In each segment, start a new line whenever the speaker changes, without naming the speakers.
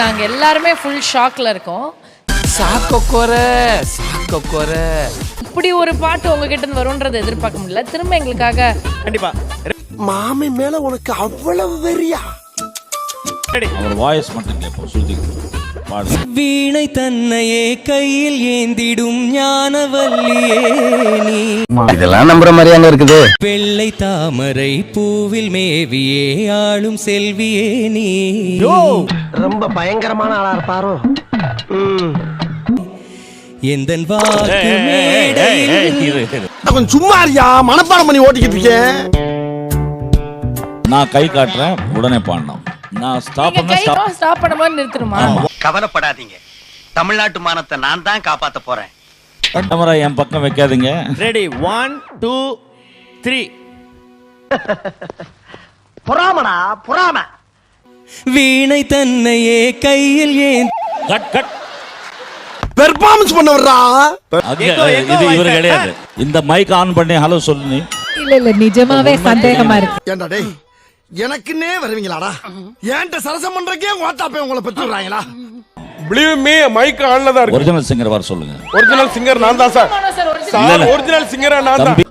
நாங்க எல்லாருமே ஃபுல் ஷாக்ல இருக்கோம்.
சாக்கொக்கோர சாக்கொக்கோர
இப்படி ஒரு பாட்டு உங்ககிட்ட இருந்து வரும்ன்றதை எதிர்பார்க்க முடியல. திரும்ப எங்களுக்காக
கண்டிப்பா.
மாமி மேல உனக்கு அவ்வளவு வெறியா?
அவர் வாய்ஸ் மட்டும் கேட்போம் சுருதி
வீணை தன்னையே கையில் ஏந்திடும் ஞானவல்லியே நீ.
இதெல்லாம் நம்புற மாதிரியாங்க இருக்குது.
வெள்ளை தாமரை பூவில் மேவியே ஆளும் செல்வியே நீ.
ரொம்ப பயங்கரமான ஆளா இருப்பாரோ? ம்.
எந்தன் வாக்கு மேடையில்
ஏய், இரு, இரு.
கொஞ்சம் சும்மா இருக்கியா? மனப்பாடம் பண்ணி ஓட்டிக்கிட்டு இருக்கேன்.
நான் கை காட்டுறேன் உடனே பாடணும். நான் ஸ்டாப் பண்ண ஸ்டாப்
ஸ்டாப் பண்ணும்போது நிறுத்தணுமா?
கவலைப்படாதீங்க. தமிழ்நாட்டு மானத்தை நான் தான் காப்பாத்த போறேன்.
கேமரா என் பக்கம் வைக்காதீங்க.
ரெடி ஒன் டூ த்ரீ
பொறாமடா பொறாம.
வீணை தன்னையே கையில் ஏந்தி
கட் கட்.
பெர்ஃபார்மன்ஸ் பண்ண வர்றா
அது
எங்கோ, எங்கோ
இது இவர் கிடையாது. இந்த மைக் ஆன் பண்ணி ஹலோ சொல்லு நீ.
இல்ல இல்ல நிஜமாவே சந்தேகமா இருக்கு.
ஏண்டா டேய் எனக்குன்னே வருவீங்களாடா? ஏன்ட்ட சரசம் பண்றக்கே ஓட்டாப்பே உங்களை பெற்றுறாங்களா
பிலீவ் மீ மைக் ஆன்ல தான் இருக்கு.
ஒரிஜினல் சிங்கர் வர சொல்லுங்க.
ஒரிஜினல் சிங்கர் நான் தான் சார்
சார்.
ஒரிஜினல் சிங்கரா நான் தான்.
தம்பி.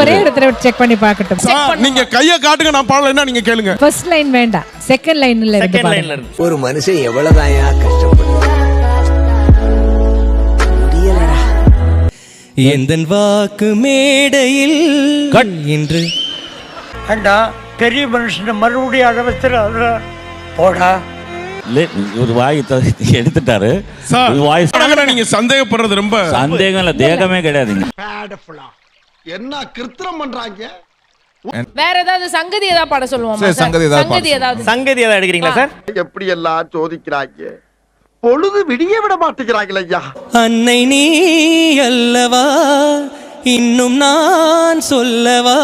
ஒரே இடத்துல செக் பண்ணி பார்க்கட்டும்.
சார் நீங்க கைய காட்டுங்க நான் பாடலைன்னா நீங்க கேளுங்க.
ஃபர்ஸ்ட் லைன் வேண்டாம். செகண்ட் லைன்ல இருந்து
ஒரு மனுஷன் எவ்வளவுதான் கஷ்டப்படு
எந்தன் வாக்கு மேடையில் இன்று
ஏண்டா பெரிய மனுஷன் மறுபடியும் அழ வச்சிடாத போடா.
இவர் வாய் எடுத்துட்டாரு.
ஆனா நீங்க சந்தேகப்படுறது ரொம்ப
சந்தேகம் இல்ல தேகமே கிடையாதுங்க
என்ன கிருத்திரம் பண்றாங்க?
வேற ஏதாவது சங்கதி ஏதாவது பாட சொல்லுவோமா
சங்கதி ஏதாவது
சங்கதி ஏதாவது.
எடுக்கிறீங்களா சார்?
எப்படி எல்லாம் சோதிக்கிறாங்க? பொழுது விடிய விட மாட்டேங்கிறாங்களே ஐயா.
அன்னை நீ அல்லவா? இன்னும் நான் சொல்லவா?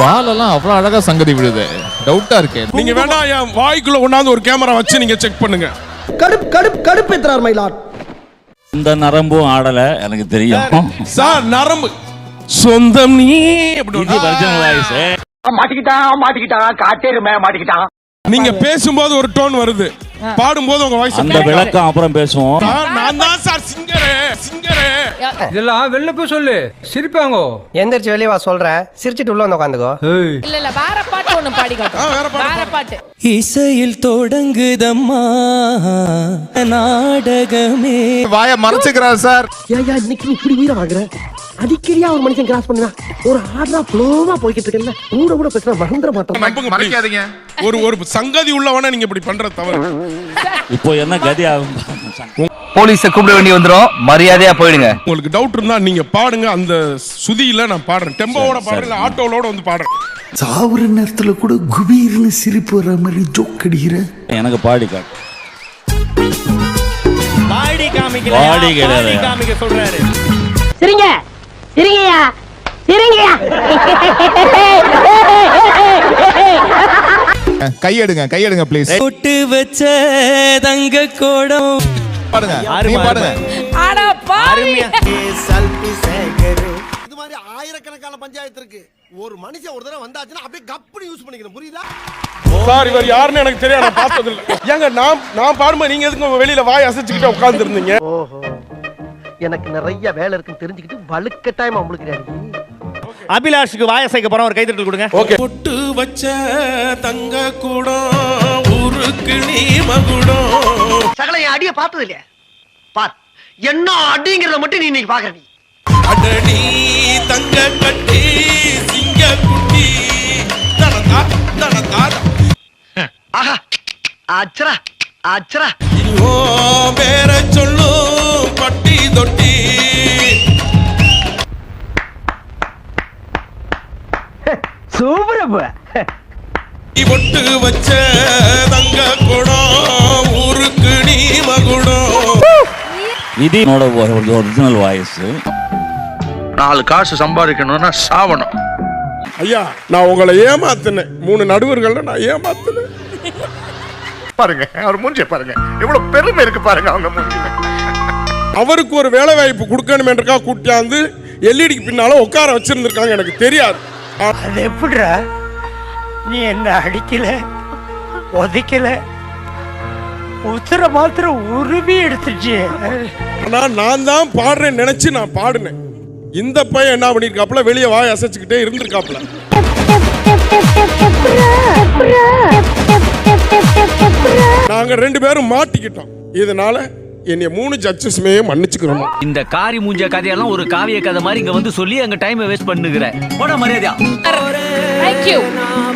வாலெல்லாம் அவ்வளவு அழகா சங்கதி விடுது டவுட்டா இருக்கு.
நீங்க வேணா என் வாய்க்குள்ள கொண்டாந்து ஒரு கேமரா வச்சு நீங்க செக் பண்ணுங்க.
கடுப் கடுப் கடுப்பேத்துறார் மயிலாட்
இந்த நரம்பும் ஆடல எனக்கு தெரியும்.
சார் நரம்பு. சொந்தம் நீ அப்படி
இது ஒரிஜினல் வாய்ஸ்
மாட்டிக்கிட்டான் மாட்டிக்கிட்டான். காட்டேருமே மாட்டிக்கிட்டான்.
நீங்க பேசும்போது ஒரு டோன் வருது. பாடும்போது உங்க வாய்ஸ்
அந்த விளக்கம் அப்புறம் பேசுவோம்.
நான் தான் சார் சிங்கரு சிங்கரு
இதெல்லாம் வெளில போய் சொல்லு. சிரிப்பாங்கோ.
எந்திரிச்சு வெளியே வா சொல்றேன். சிரிச்சிட்டு உள்ள வந்து உட்காந்துக்கோ
இல்ல இல்ல பாட்டு ஒண்ணு பாடி காட்டும்
வேற பாட்டு,
இசையில் தொடங்குதம்மா நாடகமே.
வாய மறைச்சுக்கிறார் சார்.
ஏயா இன்னைக்கு நீ இப்படி உயிரை வாங்குற? அடிக்கடியா ஒரு மனுஷன் கிராஸ் பண்ணுவா ஒரு ஆர்டரா ஃப்ளோவா போய்கிட்டு இருக்கல கூட கூட பேசுற மறந்துட மாட்டோம்.
please. ஒரு ஒரு சங்கதி உள்ளவன நீங்க இப்படி பண்ற தவறு.
இப்போ என்ன கதி ஆகும்?
போலீஸ கூப்பிட வேண்டி வந்துரும். மரியாதையா போயிடுங்க.
உங்களுக்கு டவுட் இருந்தா நீங்க பாடுங்க. அந்த சுதியில நான் பாடுறேன். டெம்போவோட பாடுறேன். இல்ல ஆட்டோவோட வந்து பாடுறேன்.
சாவுற நேரத்துல கூட குபீர்னு சிரிப்பு வர மாதிரி ஜோக் அடிக்கிற.
எனக்கு பாடி காட்டு
பாடி காமிக்கல
பாடி
காமிக்க சொல்றாரு.
சிரிங்க. சிரிங்கயா சிரிங்கயா
கையெடுங்க கையெடுங்க ப்ளீஸ்
பொட்டு வச்ச தங்க கோடம்.
பாருங்க
அருமை,
நீ பாருங்க
ஆடா பாவி.
அருமையா.
இது மாதிரி ஆயிரக்கணக்கான பஞ்சாயத்து இருக்கு. ஒரு மனுஷன் ஒரு தடவை வந்தாச்சுன்னா அப்படியே கப்புனு யூஸ் பண்ணிக்கணும். புரியுதா?
சார் இவர் யாருன்னு எனக்கு தெரியாது. நான் பார்த்தது இல்ல ஏங்க நான் நான் பாடும்போது நீங்க எதுக்கு வெளியில வாய் அசைச்சுக்கிட்டு உட்கார்ந்து இருந்தீங்க
ஓஹோ. எனக்கு நிறைய வேலை இருக்குன்னு தெரிஞ்சுக்கிட்டு வலுக்க டைம் முழுக்கிறாரு
அபிலாஷுக்கு வாயசைக்க போறோம் ஒரு கைத்தட்டல் கொடுங்க.
ஓகே. பொட்டு வச்ச தங்க கூடம்
என் அடிய பார்த்தது இல்லையா? பார் என்ன அடிங்கிறத மட்டும் நீ இன்னைக்கு பாக்குற நீ.
அடனி தங்க கட்டி சிங்க குட்டி தனதா தனதா
ஆஹா அச்சரா அச்சரா.
ஓ பேர சொல்லு பட்டி தொட்டி.
சூப்பரப்ப
நீ பொட்டு வச்ச
இது என்னோட ஒரிஜினல் வாய்ஸ்
நாலு காசு சம்பாதிக்கணும்னா சாவணும்.
ஐயா நான் உங்களை ஏமாத்தினேன். மூணு நடுவர்கள்ல நான் ஏமாத்தினேன்.
பாருங்க அவர் மூஞ்சிய பாருங்க. எவ்வளவு பெருமை இருக்கு பாருங்க அவங்க மூஞ்சில
அவருக்கு ஒரு வேலை வாய்ப்பு கொடுக்கணுமென்றக்கா கூட்டியாந்து எல்இடிக்கு பின்னால உட்கார வச்சிருந்திருக்காங்க எனக்கு தெரியாது.
அது எப்படிடா? நீ என்ன அடிக்கல? உதைக்கல உத்தர மாத்திரம் உருவி எடுத்துச்சு.
ஆனா நான் தான் பாடுறேன்னு நினைச்சு நான் பாடினேன். இந்த பையன் என்ன பண்ணிருக்காப்புல வெளியே வாய் அசைச்சுக்கிட்டே இருந்திருக்காப்புல. நாங்க ரெண்டு பேரும் மாட்டிக்கிட்டோம். இதனால என்னைய மூணு ஜட்ஜஸ்மே மன்னிச்சுக்கிறோம்
இந்த காரி மூஞ்ச கதையெல்லாம் ஒரு காவிய கதை மாதிரி இங்க வந்து சொல்லி அங்க டைம் வேஸ்ட் பண்ணுகிற. போட மரியாதையா.
Thank you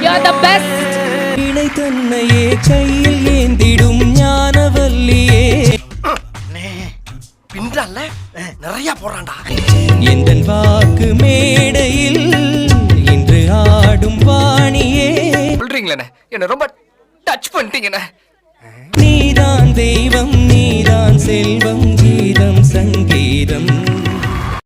you are the best
இணை தன்னையே கையில் ஏந்திடும்
பின்றால நிறைய போறான்டா.
எந்தன் வாக்கு மேடையில் இன்று ஆடும் வாணியே.
சொல்றீங்களே என்ன ரொம்ப டச் பண்ணிட்டீங்கண்ணே.
நீதான் தெய்வம் நீதான் செல்வம் கீதம் சங்கீதம்.